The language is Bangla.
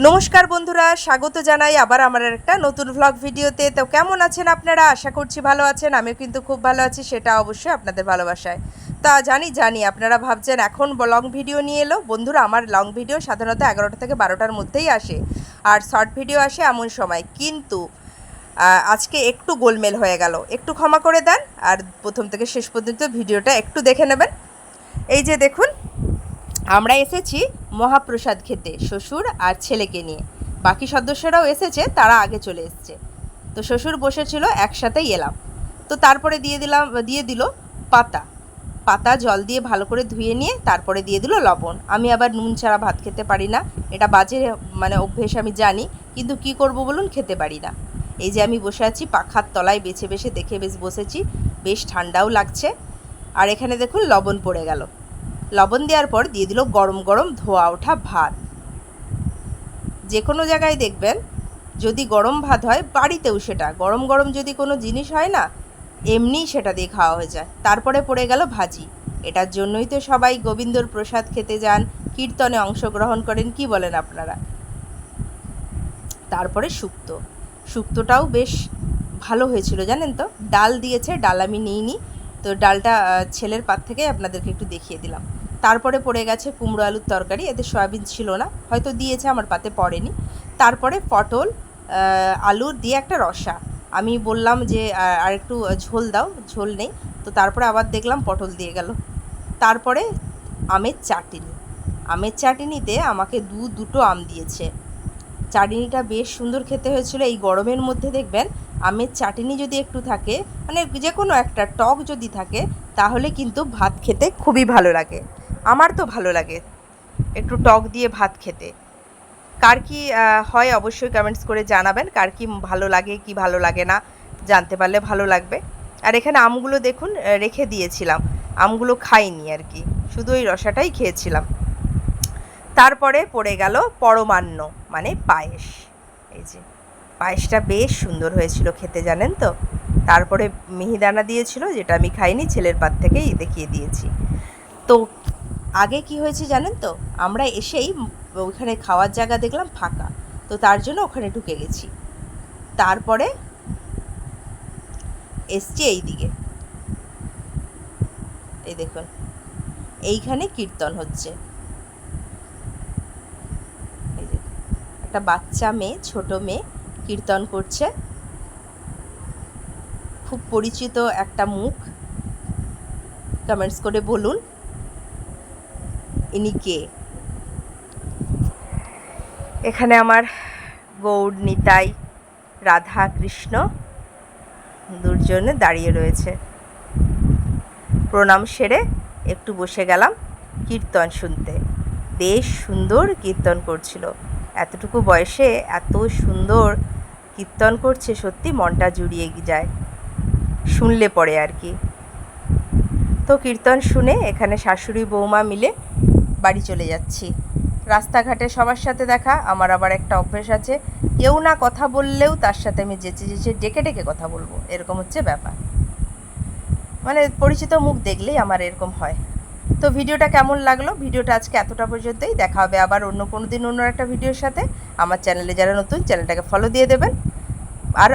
নমস্কার বন্ধুরা, স্বাগত জানাই আবার আমার একটা নতুন ভ্লগ ভিডিওতে। তো কেমন আছেন আপনারা? আশা করছি ভালো আছেন, আমিও কিন্তু খুব ভালো আছি, সেটা অবশ্যই আপনাদের ভালোবাসায়। তা জানি জানি, আপনারা ভাবছেন এখন লং ভিডিও নিয়ে এলো। বন্ধুরা, আমার লং ভিডিও সাধারণত এগারোটা থেকে বারোটার মধ্যেই আসে, আর শর্ট ভিডিও আসে এমন সময়। কিন্তু আজকে একটু গোলমেল হয়ে গেল। একটু ক্ষমা করে দেন, আর প্রথম থেকে শেষ পর্যন্ত ভিডিওটা একটু দেখে নেবেন। এই যে দেখুন আমরা এসেছি মহাপ্রসাদ খেতে, শ্বশুর আর ছেলেকে নিয়ে। বাকি সদস্যরাও এসেছে, তারা আগে চলে এসছে। তো শ্বশুর বসেছিল, একসাথেই এলাম। তো তারপরে দিয়ে দিলাম, দিয়ে দিল পাতা। পাতা জল দিয়ে ভালো করে ধুয়ে নিয়ে তারপরে দিয়ে দিল লবণ। আমি আবার নুন ছাড়া ভাত খেতে পারি না। এটা বাজে মানে অভ্যেস আমি জানি, কিন্তু কি করব বলুন, খেতে পারি না। এই যে আমি বসে আছি পাখার তলায় বেছে বেছে দেখে বেশ বসেছি। বেশ ঠান্ডাও লাগছে। আর এখানে দেখুন লবণ পড়ে গেল। লবণ দেওয়ার পর দিয়ে দিল গরম গরম ধোয়া ওঠা ভাত। যে কোনো জায়গায় দেখবেন, যদি গরম ভাত হয়, বাড়িতেও সেটা। গরম গরম যদি কোনো জিনিস হয় না, এমনিই সেটা দিয়ে খাওয়া হয়ে যায়। তারপরে পড়ে গেল ভাজি। এটার জন্যই তো সবাই গোবিন্দর প্রসাদ খেতে যান, কীর্তনে অংশগ্রহণ করেন, কি বলেন আপনারা? তারপরে শুক্তো। শুক্তোটাও বেশ ভালো হয়েছিল, জানেন তো? ডাল দিয়েছে, ডাল আমি নিইনি। তো ডালটা ছেলের পাত থেকে আপনাদেরকে একটু দেখিয়ে দিলাম। তারপরে পড়ে গেছে কুমড়ো আলুর তরকারি, এতে সয়াবিন ছিল না। হয়তো দিয়েছে, আমার পাতে পড়েনি। তারপরে পটল আলুর দিয়ে একটা রসা। আমি বললাম যে আর একটু ঝোল দাও, ঝোল নেই। তো তারপরে আবার দেখলাম পটল দিয়ে গেল। তারপরে আমের চাটনি। আমের চাটনিতে আমাকে দু, দুটো আম দিয়েছে। চাটনিটা বেশ সুন্দর খেতে হয়েছিল। এই গরমের মধ্যে দেখবেন, আমের চাটনি যদি একটু থাকে মানে যে কোনো একটা টক যদি থাকে, তাহলে কিন্তু ভাত খেতে খুবই ভালো লাগে। আমার তো ভালো লাগে। একটু টক দিয়ে ভাত খেতে। কার কি হয় অবশ্যই কমেন্টস করে জানাবেন, কার কি ভালো লাগে, কি ভালো লাগে না, জানতে পারলে ভালো লাগবে। আর এখানে আমগুলো দেখুন রেখে দিয়েছিলাম। আমগুলো খাইনি আর কি, শুধু ওই রসাটাই খেয়েছিলাম। তারপরে পড়ে গেল পরমান্ন মানে পায়েস। এই যে, পায়েসটা বেশ সুন্দর হয়েছিল খেতে, জানেন তো? তারপরে মিহিদানা দিয়েছিল, যেটা আমি খাইনি, ছেলের পাত থেকেই দেখিয়ে দিয়েছি। তো আগে কি হয়েছে জানেন তো? আমরা এসেই ওইখানে খাওয়ার জায়গা দেখলাম ফাঁকা। তো তার জন্য ওখানে ঢুকে গেছি। তারপরে এসছি এই দিকে এই দেখুন, এইখানে কীর্তন হচ্ছে। একটা বাচ্চা মেয়ে, ছোট মেয়ে কীর্তন করছে। খুব পরিচিত একটা মুখ। কমেন্টস করে বলুন। ইনি কে? এখানে আমার গৌড়, নিতাই, রাধা, কৃষ্ণ দুজনে দাঁড়িয়ে রয়েছে। প্রণাম সেরে একটু বসে গেলাম কীর্তন শুনতে। বেশ সুন্দর কীর্তন করছিল। এতটুকু বয়সে এত সুন্দর কীর্তন করছে সত্যি মনটা জুড়িয়ে যায়। শুনলে পরে আর কি। তো কীর্তন শুনে এখানে শাশুড়ি, বৌমা মিলে বাড়ি চলে যাচ্ছি। রাস্তাঘাটে সবার সাথে দেখা, আমার আবার একটা অভ্যেস আছে। কেউ না কথা বললেও তার সাথে আমি যেচে যেচে ডেকে ডেকে কথা বলব, এরকম হচ্ছে ব্যাপার। মানে পরিচিত মুখ দেখলেই আমার এরকম হয়। তো ভিডিওটা কেমন লাগল? ভিডিওটা আজকে এতটা পর্যন্তই। দেখা হবে আবার অন্য কোনো দিন অন্য একটা ভিডিওর সাথে। আমার চ্যানেলে যারা নতুন, চ্যানেলটাকে ফলো দিয়ে দেবেন। আর